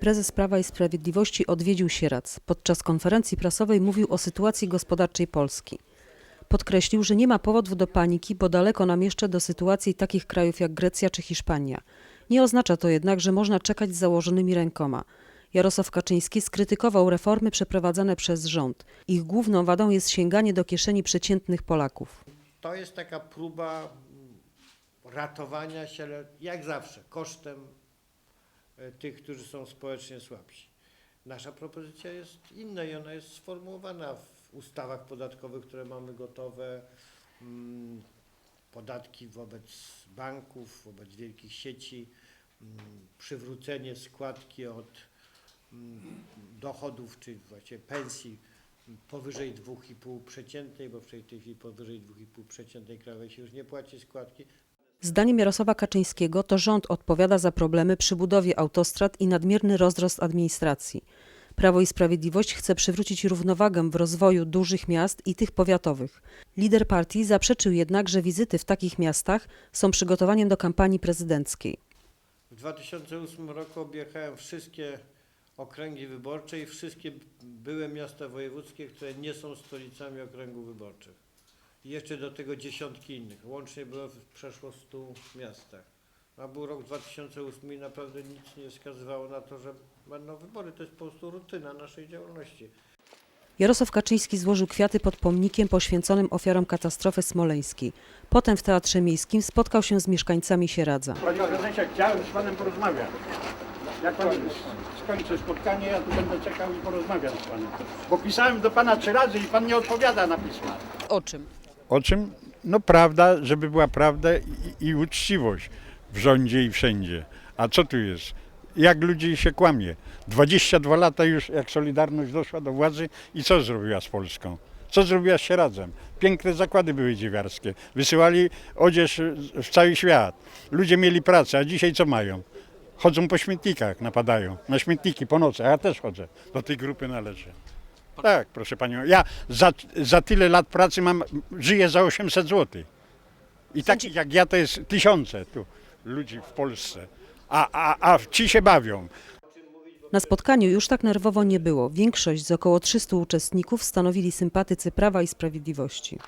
Prezes Prawa i Sprawiedliwości odwiedził Sieradz. Podczas konferencji prasowej mówił o sytuacji gospodarczej Polski. Podkreślił, że nie ma powodów do paniki, bo daleko nam jeszcze do sytuacji takich krajów jak Grecja czy Hiszpania. Nie oznacza to jednak, że można czekać z założonymi rękoma. Jarosław Kaczyński skrytykował reformy przeprowadzane przez rząd. Ich główną wadą jest sięganie do kieszeni przeciętnych Polaków. To jest taka próba ratowania się, jak zawsze, kosztem tych, którzy są społecznie słabsi. Nasza propozycja jest inna i ona jest sformułowana w ustawach podatkowych, które mamy gotowe. mm, Podatki wobec banków, wobec wielkich sieci, mm, przywrócenie składki od mm, dochodów, czy właściwie pensji powyżej 2,5 przeciętnej, bo w tej chwili powyżej 2,5 przeciętnej krajowej się już nie płaci składki. Zdaniem Jarosława Kaczyńskiego to rząd odpowiada za problemy przy budowie autostrad i nadmierny rozrost administracji. Prawo i Sprawiedliwość chce przywrócić równowagę w rozwoju dużych miast i tych powiatowych. Lider partii zaprzeczył jednak, że wizyty w takich miastach są przygotowaniem do kampanii prezydenckiej. W 2008 roku objechałem wszystkie okręgi wyborcze i wszystkie były miasta wojewódzkie, które nie są stolicami okręgów wyborczych. I jeszcze do tego dziesiątki innych. Łącznie było w przeszło 100 miastach. A był rok 2008 i naprawdę nic nie wskazywało na to, że będą wybory. To jest po prostu rutyna naszej działalności. Jarosław Kaczyński złożył kwiaty pod pomnikiem poświęconym ofiarom katastrofy smoleńskiej. Potem w Teatrze Miejskim spotkał się z mieszkańcami Sieradza. Panie prezesie, chciałem z panem porozmawiać. Jak pan skończy spotkanie, ja tu będę czekał i porozmawiam z panem. Bo pisałem do pana trzy razy i pan nie odpowiada na pisma. O czym? O czym? No prawda, żeby była prawda i, i uczciwość w rządzie i wszędzie. A co tu jest? Jak ludzi się kłamie? 22 lata już jak Solidarność doszła do władzy i co zrobiła z Polską? Co zrobiła z Sieradzem? Piękne zakłady były dziewiarskie. Wysyłali odzież w cały świat. Ludzie mieli pracę, a dzisiaj co mają? Chodzą po śmietnikach, napadają. Na śmietniki po nocy, a ja też chodzę. Do tej grupy należę. Tak, proszę panią. Ja za, za tyle lat pracy mam, żyję za 800 zł. I takich jak ja to jest tysiące tu ludzi w Polsce. A, a, a ci się bawią. Na spotkaniu już tak nerwowo nie było. Większość z około 300 uczestników stanowili sympatycy Prawa i Sprawiedliwości.